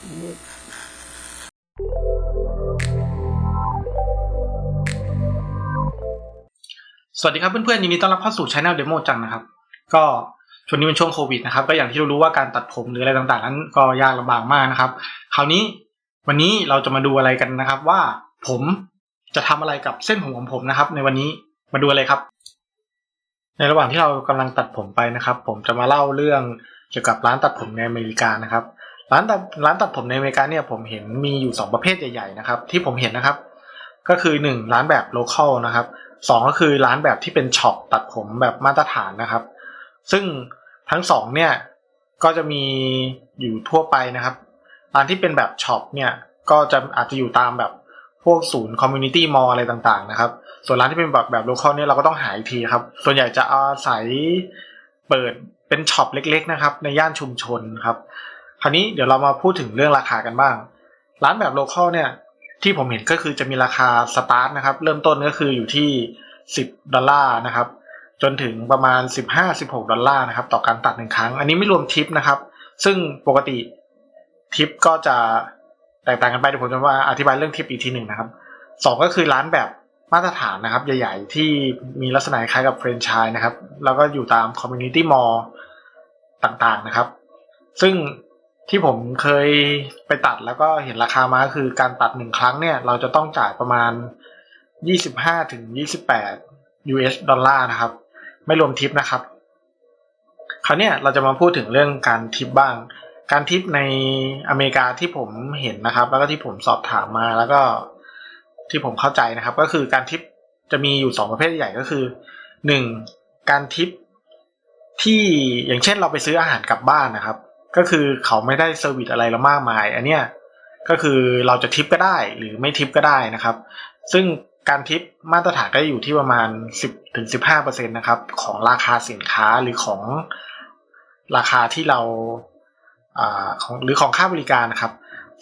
สวัสดีครับเพื่อนๆยินดีต้อนรับเข้าสู่ช anel Demo จังนะครับ ก็ช่วงนี้เป็นช่วงโควิดนะครับ ก็อย่างที่เรารู้ว่าการตัดผมหรืออะไรต่างๆ นั้นก็ยากลำบากมากนะครับ คราวนี้วันนี้เราจะมาดูอะไรกันนะครับ ว่าผมจะทำอะไรกับเส้นผมของผมนะครับ ในวันนี้มาดูอะไรครับ ในระหว่างที่เรากำลังตัดผมไปนะครับ ผมจะมาเล่าเรื่องเกี่ยวกับร้านตัดผมในอเมริกานะครับ ร้านตัดร้านตัดผมในอเมริกาเนี่ยผมเห็นมีอยู่สองประเภทใหญ่ๆนะครับที่ผมเห็นนะครับ ก็คือหนึ่งร้านแบบโลเคอลนะครับสองก็คือร้านแบบที่เป็นช็อปตัดผมแบบมาตรฐานนะครับ ซึ่งทั้งสองเนี่ยก็จะมีอยู่ทั่วไปนะครับ ร้านที่เป็นแบบช็อปเนี่ยก็จะอาจจะอยู่ตามแบบพวกศูนย์คอมมูนิตี้มอลอะไรต่างๆนะครับ ส่วนร้านที่เป็นแบบแบบโลเคอลเนี่ยเราก็ต้องหาอีกทีครับ ส่วนใหญ่จะอาศัยเปิดเป็นช็อปเล็ก ๆ นะครับ ในย่านชุมชนครับ คราวนี้เดี๋ยวเรามาพูดถึงเรื่องราคากันบ้าง ร้านแบบโลเคอลเนี่ยที่ผมเห็นก็คือจะมีราคาสตาร์ทนะครับ เริ่มต้นก็คืออยู่ที่ 10 ดอลลาร์นะครับ จนถึงประมาณ 15-16 ดอลลาร์นะครับ ต่อการตัดหนึ่งครั้ง อันนี้ไม่รวมทิปนะครับ ซึ่งปกติทิปก็จะแตกต่างกันไปเดี๋ยวผมจะมาอธิบายเรื่องทิปอีกทีหนึ่งนะครับสองก็คือร้านแบบมาตรฐานนะครับ ใหญ่ ๆ ที่มีลักษณะคล้ายกับแฟรนไชส์นะครับ แล้วก็อยู่ตามคอมมูนิตี้มอลล์ต่างๆนะครับ ซึ่ง ที่ผมเคยไปตัดแล้วก็เห็นราคามาคือการตัดหนึ่งครั้งเนี่ย เราจะต้องจ่ายประมาณ 25ถึง28 US ดอลลาร์นะครับ ไม่รวมทิปนะครับ คราวเนี้ยเราจะมาพูดถึงเรื่องการทิปบ้าง การทิปในอเมริกาที่ผมเห็นนะครับ แล้วก็ที่ผมสอบถามมาแล้วก็ที่ผมเข้าใจนะครับ ก็คือการทิปจะมีอยู่สองประเภทใหญ่ก็คือหนึ่งการทิปที่อย่างเช่นเราไปซื้ออาหารกลับบ้านนะครับ ก็คือเขาไม่ได้เซอร์วิสอะไรเรามากมาย อันเนี้ยก็คือเราจะทิปก็ได้หรือไม่ทิปก็ได้นะครับ ซึ่งการทิปมาตรฐานก็อยู่ที่ประมาณ 10ถึง15%นะครับของราคาสินค้าหรือของราคาที่เราอ่าของหรือของค่าบริการนะครับ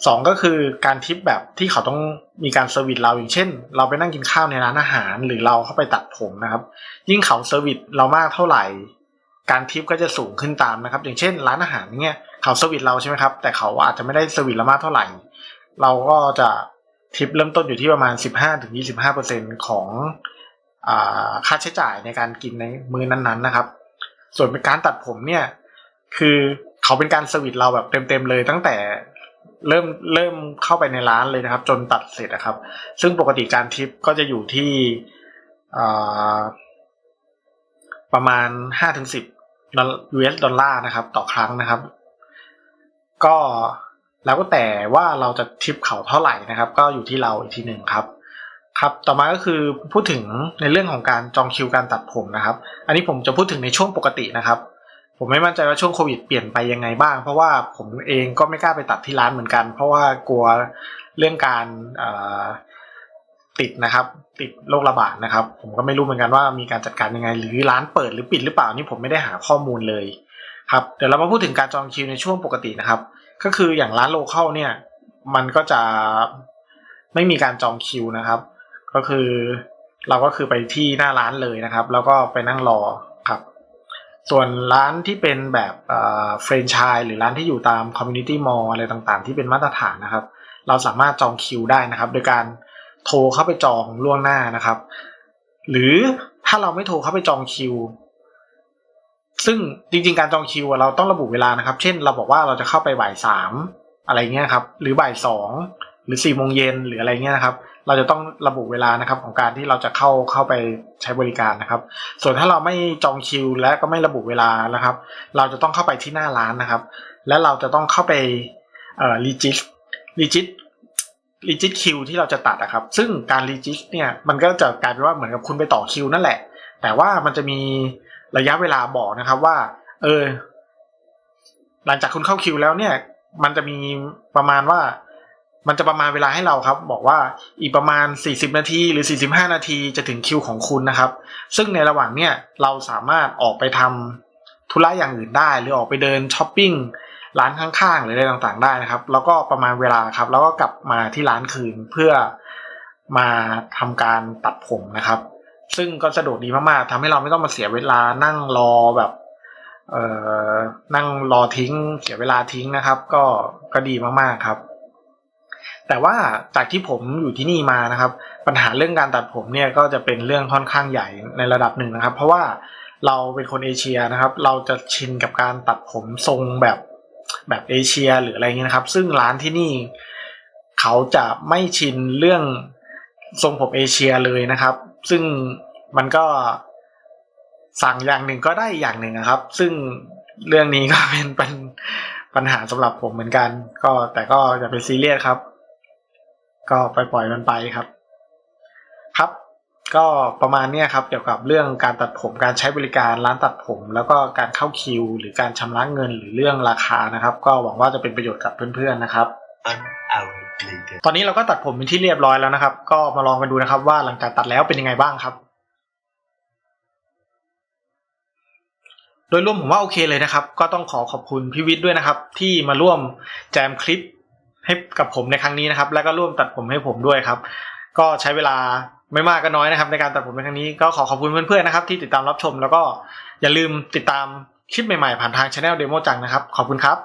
สองก็คือการทิปแบบที่เขาต้องมีการเซอร์วิสเราอย่างเช่น เราไปนั่งกินข้าวในร้านอาหาร หรือเราเข้าไปตัดผมนะครับ ยิ่งเขาเซอร์วิสเรามากเท่าไหร่ การทิปก็จะสูงขึ้นตามนะครับ อย่างเช่น ร้านอาหารเนี่ย เขาเซอร์วิสเราใช่ไหมครับ แต่เขาอาจจะไม่ได้เซอร์วิสเรามากเท่าไหร่ เราก็จะทิปเริ่มต้นอยู่ที่ประมาณ 15-25%ของอค่าใช้จ่ายในการกินในมื้อนั้นๆนะครับ ส่วนเป็นการตัดผมเนี่ย คือเขาเป็นการเซอร์วิสเราแบบเต็มๆเลยตั้งแต่เริ่มเริ่มเข้าไปในร้านเลยนะครับ จนตัดเสร็จนะครับ ซึ่งปกติการทิปก็จะอยู่ที่ประมาณ 5-10ถึง10 US ดอลลาร์นะครับ ต่อครั้งนะครับ ก็แล้วก็แต่ว่าเราจะทิปเขาเท่าไหร่นะครับ ก็อยู่ที่เราอีกทีหนึ่งครับ ครับ ต่อมาก็คือพูดถึงในเรื่องของการจองคิวการตัดผมนะครับ อันนี้ผมจะพูดถึงในช่วงปกตินะครับ ผมไม่มั่นใจว่าช่วงโควิดเปลี่ยนไปยังไงบ้าง เพราะว่าผมเองก็ไม่กล้าไปตัดที่ร้านเหมือนกัน เพราะว่ากลัวเรื่องการติดนะครับ ติดโรคระบาดนะครับ ผมก็ไม่รู้เหมือนกันว่ามีการจัดการยังไง หรือร้านเปิดหรือปิดหรือเปล่านี่ผมไม่ได้หาข้อมูลเลย ครับเดี๋ยวเรามาพูดถึงการจองคิวในช่วงปกตินะครับ ก็คืออย่างร้านโลเคอลเนี่ย มันก็จะไม่มีการจองคิวนะครับ ก็คือเราก็คือไปที่หน้าร้านเลยนะครับ แล้วก็ไปนั่งรอครับ ส่วนร้านที่เป็นแบบเฟรนช์ชายหรือร้านที่อยู่ตามคอมมูนิตี้มอลอะไรต่างๆ ที่เป็นมาตรฐานนะครับ เราสามารถจองคิวได้นะครับ โดยการโทรเข้าไปจองล่วงหน้านะครับ หรือถ้าเราไม่โทรเข้าไปจองคิว ซึ่งจริงๆการจองคิวเราต้องระบุเวลานะครับ เช่น เราบอกว่าเราจะเข้าไปบ่ายสามอะไรเงี้ยครับ หรือบ่ายสองหรือสี่โมงเย็นหรืออะไรเงี้ยนะครับ เราจะต้องระบุเวลานะครับของการที่เราจะเข้าเข้าไปใช้บริการนะครับ ส่วนถ้าเราไม่จองคิว และก็ไม่ระบุเวลานะครับ เราจะต้องเข้าไปที่หน้าร้านนะครับ และเราจะต้องเข้าไปเอ่อรีจิสรีจิสรีจิสคิวที่เราจะตัดนะครับ ซึ่งการรีจิสเนี่ยมันก็จะกลายเป็นว่าเหมือนกับคุณไปต่อคิวนั่นแหละ แต่ว่ามันจะมี ระยะเวลาบอกนะครับว่า เออ หลังจากคุณเข้าคิวแล้วเนี่ย มันจะมีประมาณว่า มันจะประมาณเวลาให้เราครับ บอกว่าอีกประมาณ 40 นาทีหรือ 45 นาทีจะถึงคิวของคุณนะครับ ซึ่งในระหว่างเนี่ยเราสามารถออกไปทำธุระอย่างอื่นได้ หรือออกไปเดินช้อปปิ้งร้านข้างๆ หรืออะไรต่างๆได้นะครับ แล้วก็ประมาณเวลาครับ แล้วก็กลับมาที่ร้านคืนเพื่อมาทำการตัดผมนะครับ ซึ่งก็สะดวกดีมากๆทำให้เราไม่ต้องมาเสียเวลานั่งรอแบบ เอ่อ นั่งรอทิ้ง เสียเวลาทิ้งนะครับ ก็ก็ดีมากๆครับ แต่ว่าจากที่ผมอยู่ที่นี่มานะครับ ปัญหาเรื่องการตัดผมเนี่ยก็จะเป็นเรื่องค่อนข้างใหญ่ในระดับหนึ่งนะครับ เพราะว่าเราเป็นคนเอเชียนะครับ เราจะชินกับการตัดผมทรงแบบแบบเอเชีย หรืออะไรเงี้ยนะครับ ซึ่งร้านที่นี่ เขาจะไม่ชินเรื่องทรงผมเอเชียเลยนะครับ ซึ่งมันก็สั่งอย่างหนึ่งก็ได้อย่างหนึ่งนะครับ ซึ่งเรื่องนี้ก็เป็นป็นปัญหาสำหรับผมเหมือนกัน ก็แต่ก็อย่าไปซีเรียสครับ ก็ไปปล่อยมันไปครับ ครับ ก็ประมาณเนี้ยครับ เกี่ยวกับเรื่องการตัดผมการใช้บริการร้านตัดผม แล้วก็การเข้าคิว หรือการชำระเงินหรือเรื่องราคานะครับ ก็หวังว่าจะเป็นประโยชน์กับเพื่อนๆนะครับ One hour ตอนนี้เราก็ตัดผมเป็นที่เรียบร้อยแล้วนะครับ ก็มาลองกันดูนะครับ ว่าหลังจากตัดแล้วเป็นยังไงบ้างครับ โดยรวมผมว่าโอเคเลยนะครับ ก็ต้องขอขอบคุณพี่วิทย์ด้วยนะครับ ที่มาร่วมแจมคลิปให้กับผมในครั้งนี้นะครับ แล้วก็ร่วมตัดผมให้ผมด้วยครับ ก็ใช้เวลาไม่มากก็น้อยนะครับ ในการตัดผมในครั้งนี้ก็ขอขอบคุณเพื่อนๆนะครับ ที่ติดตามรับชม แล้วก็อย่าลืมติดตามคลิปใหม่ๆผ่านทางช anel Demo จังนะครับ ขอบคุณครับ